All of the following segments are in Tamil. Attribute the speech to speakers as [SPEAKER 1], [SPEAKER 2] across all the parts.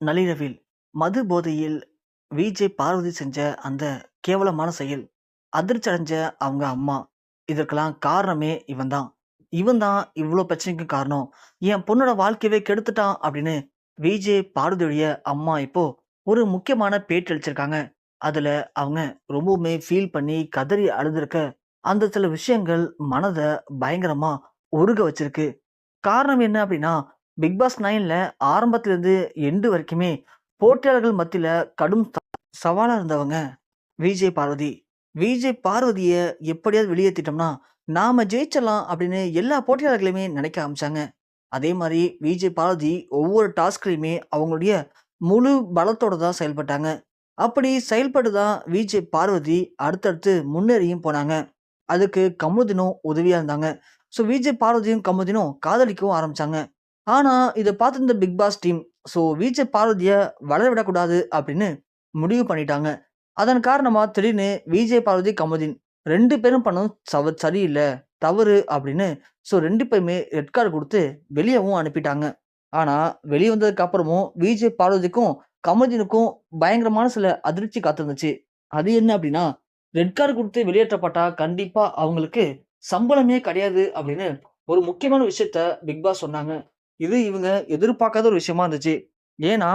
[SPEAKER 1] நள்ளிரவில் மது போதையில் விஜய் பார்வதி செஞ்ச அந்த கேவலமான செயல் அதிர்ச்சி அடைஞ்ச அவங்க அம்மா. இதற்கெல்லாம் காரணமே இவன் தான் இவன் தான் இவ்வளோ பிரச்சனைக்கு காரணம். என் பொண்ணோட வாழ்க்கையவே கெடுத்துட்டான் அப்படின்னு விஜய் பார்வதியுடைய அம்மா இப்போ ஒரு முக்கியமான பேட்டி அளிச்சிருக்காங்க. அதில் அவங்க ரொம்பவுமே ஃபீல் பண்ணி கதறி அழுதுருக்க அந்த சில விஷயங்கள் மனதை பயங்கரமாக உருக வச்சிருக்கு. காரணம் என்ன அப்படின்னா பிக் பாஸ் நைனில் ஆரம்பத்திலேருந்து எண்டு வரைக்குமே போட்டியாளர்கள் மத்தியில் கடும் சவாலாக இருந்தவங்க விஜய் பார்வதி. விஜய் பார்வதியை எப்படியாவது வெளியேற்றிட்டோம்னா நாம் ஜெயிச்சிடலாம் அப்படின்னு எல்லா போட்டியாளர்களையுமே நினைக்க ஆரம்பித்தாங்க அதே மாதிரி விஜய் பார்வதி ஒவ்வொரு டாஸ்க்லையுமே அவங்களுடைய முழு பலத்தோடு தான் செயல்பட்டாங்க. அப்படி செயல்பட்டு தான் விஜய் பார்வதி அடுத்தடுத்து முன்னேறியும் போனாங்க. அதுக்கு கமுதினும் உதவியாக இருந்தாங்க. ஸோ விஜய் பார்வதியும் கமுதினும் காதலிக்கவும் ஆரம்பித்தாங்க ஆனால் இதை பார்த்துருந்த Bigg Boss team so VJ பார்வதியை வளர விடக்கூடாது அப்படின்னு முடிவு பண்ணிட்டாங்க. அதன் காரணமாக திடீர்னு விஜய் பார்வதி கமுதின் ரெண்டு பேரும் பண்ணதும் சவ சரியில்லை தவறு அப்படின்னு ஸோ ரெண்டு பேருமே ரெட் கார்டு கொடுத்து வெளியவும் அனுப்பிட்டாங்க. ஆனால் வெளியே வந்ததுக்கு அப்புறமும் விஜய் பார்வதிக்கும் கமதினுக்கும் பயங்கரமான சில அதிர்ச்சி காத்திருந்துச்சு. அது என்ன அப்படின்னா ரெட் கார்டு கொடுத்து வெளியேற்றப்பட்டா கண்டிப்பாக அவங்களுக்கு சம்பளமே கிடையாது அப்படின்னு ஒரு முக்கியமான விஷயத்த பிக் பாஸ் சொன்னாங்க. இது இவங்க எதிர்பார்க்காத ஒரு விஷயமா இருந்துச்சு. ஏன்னா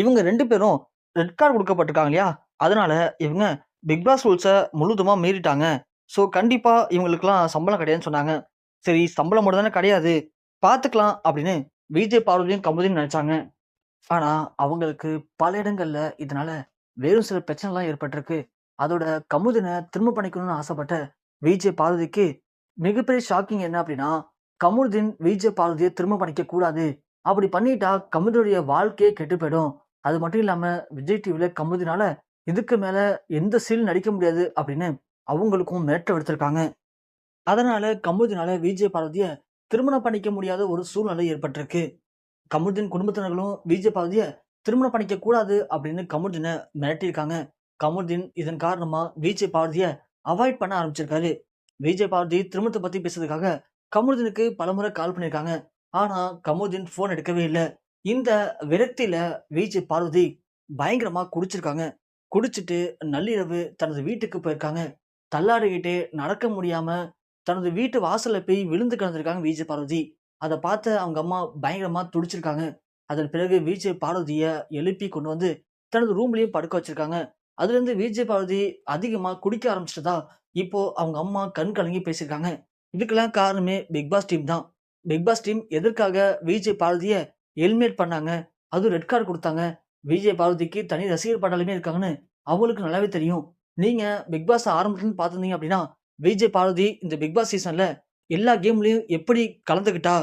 [SPEAKER 1] இவங்க ரெண்டு பேரும் ரெட் கார்டு கொடுக்கப்பட்டிருக்காங்க இல்லையா? அதனால இவங்க பிக் பாஸ் ரூல்ஸை முழுதுமா மீறிட்டாங்க. ஸோ கண்டிப்பா இவங்களுக்குலாம் சம்பளம் கிடையாதுன்னு சொன்னாங்க. சரி சம்பளம் மட்டும் தானே கிடையாது. பார்த்துக்கலாம் அப்படின்னு விஜய் பார்வதியும் கமுதியும் நினைச்சாங்க. ஆனா அவங்களுக்கு பல இடங்கள்ல இதனால வேறு சில பிரச்சனைலாம் ஏற்பட்டிருக்கு. அதோட கமுதினை திரும்ப பண்ணிக்கணும்னு ஆசைப்பட்ட விஜய் பார்வதிக்கு மிகப்பெரிய ஷாக்கிங் என்ன அப்படின்னா கமுதின் விஜய் பார்வதியை திரும்ப பண்ணிக்க கூடாது. அப்படி பண்ணிட்டா கமுதனுடைய வாழ்க்கையே கெட்டு போயிடும். அது மட்டும் இல்லாம விஜய் டிவியில் கமுதினால இதுக்கு மேல எந்த சீல் நடிக்க முடியாது அப்படின்னு அவங்களுக்கும் மிரட்ட எடுத்திருக்காங்க அதனால கமுதினால விஜய பார்வதிய திருமணம் பண்ணிக்க முடியாத ஒரு சூழ்நிலை ஏற்பட்டிருக்கு. கமுதின் குடும்பத்தினர்களும் விஜய பார்வதிய திருமணம் பண்ணிக்க கூடாது அப்படின்னு கமுதினை மிரட்டியிருக்காங்க. கமுதின் இதன் காரணமா விஜய் பார்வதிய அவாய்ட் பண்ண ஆரம்பிச்சிருக்காரு. விஜய் பார்வதி திருமணத்தை பத்தி பேசுறதுக்காக கமுதினுக்கு பலமுறை கால் பண்ணியிருக்காங்க ஆனா கமுதின் ஃபோன் எடுக்கவே இல்லை. இந்த விரக்தியில வீச்சு பார்வதி பயங்கரமா குடிச்சிருக்காங்க. குடிச்சிட்டு நள்ளிரவு தனது வீட்டுக்கு போயிருக்காங்க. தள்ளாடிக்கிட்டே நடக்க முடியாம தனது வீட்டு வாசல்ல போய் விழுந்து கிடந்திருக்காங்க விஜய் பார்வதி. அதை பார்த்து அவங்க அம்மா பயங்கரமா துடிச்சிருக்காங்க. அதன் பிறகு விஜய் பார்வதிய எழுப்பி கொண்டு வந்து தனது ரூம்லயும் படுக்க வச்சிருக்காங்க. அதுல இருந்து விஜய் பார்வதி அதிகமா குடிக்க ஆரம்பிச்சிட்டதா இப்போ அவங்க அம்மா கண் கலங்கி பேசியிருக்காங்க இதுக்கெல்லாம் காரணமே பிக் பாஸ் டீம் தான். பிக் பாஸ் டீம் எதற்காக விஜய் பார்வதியை எலிமினேட் பண்ணாங்க? அதுவும் ரெட் கார்டு கொடுத்தாங்க. விஜய் பார்வதிக்கு தனி ரசிகர் பட்டாலுமே இருக்காங்கன்னு அவங்களுக்கு நல்லாவே தெரியும். நீங்க பிக் பாஸ் ஆரம்பத்துல பார்த்துருந்தீங்க அப்படின்னா விஜய் பார்வதி இந்த பிக் பாஸ் சீசன்ல எல்லா கேம்லையும் எப்படி கலந்துக்கிட்டா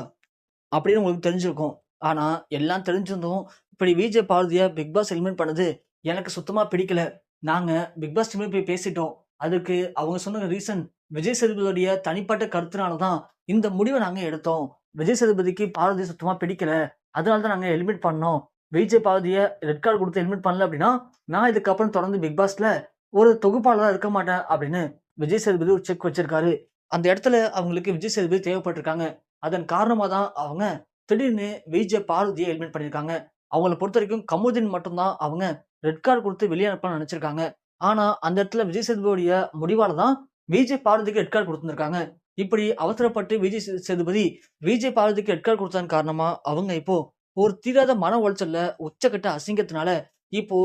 [SPEAKER 1] அப்படின்னு உங்களுக்கு தெரிஞ்சிருக்கும். ஆனா எல்லாம் தெரிஞ்சிருந்தும் இப்படி விஜய் பார்வதியை பிக் பாஸ் எலிமினேட் பண்ணது எனக்கு சுத்தமா பிடிக்கல. நாங்க பிக் பாஸ் டீம்ல போய் பேசிட்டோம். அதுக்கு அவங்க சொன்ன ரீசன் விஜய் சேதுபதியோடைய தனிப்பட்ட கருத்துனால தான் இந்த முடிவை நாங்க எடுத்தோம். விஜய் சேதுபதிக்கு பார்வதி சுத்தமா பிடிக்கல. அதனால தான் நாங்க ஹெல்மெட் பண்ணோம். விஜய் பார்வதியை ரெட் கார்டு கொடுத்து ஹெல்மெட் பண்ணல அப்படின்னா நான் இதுக்கப்புறம் தொடர்ந்து பிக் பாஸ்ல ஒரு தொகுப்பாளராக இருக்க மாட்டேன் அப்படின்னு விஜய் சேதுபதி ஒரு செக் வச்சிருக்காரு. அந்த இடத்துல அவங்களுக்கு விஜய் சேதுபதி தேவைப்பட்டிருக்காங்க. அதன் காரணமாக தான் அவங்க திடீர்னு விஜய் பார்வதியை ஹெல்மெட் பண்ணியிருக்காங்க. அவங்கள பொறுத்த வரைக்கும் கமுதின் மட்டும்தான் அவங்க ரெட் கார்டு கொடுத்து வெளியே அனுப்பலாம்னு நினச்சிருக்காங்க. ஆனால் அந்த இடத்துல விஜய் சேதுபதியோடைய முடிவால் தான் விஜய் பார்வதிக்கு ரெட் கார்டு கொடுத்துருக்காங்க இப்படி அவசரப்பட்டு விஜய் சேதுபதி விஜய் பார்வதிக்கு ரெட் கார்டு கொடுத்ததன் காரணமா அவங்க இப்போ ஒரு தீராத மன உளைச்சல்ல உச்சக்கட்ட அசிங்கத்தினால இப்போ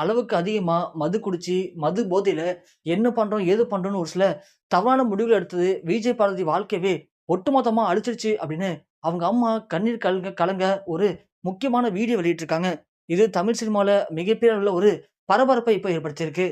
[SPEAKER 1] அளவுக்கு அதிகமா மது குடிச்சு மது போதையில என்ன பண்றோம் ஏது பண்றோம்னு ஒரு சில தவறான முடிவுகள் எடுத்தது விஜய் பார்வதி வாழ்க்கையவே ஒட்டுமொத்தமா அழிச்சிருச்சு அப்படின்னு அவங்க அம்மா கண்ணீர் கலங்க கலங்க ஒரு முக்கியமான வீடியோ வெளியிட்டிருக்காங்க. இது தமிழ் சினிமாவில் மிகப்பெரிய உள்ள ஒரு பரபரப்பை இப்போ ஏற்படுத்தியிருக்கு.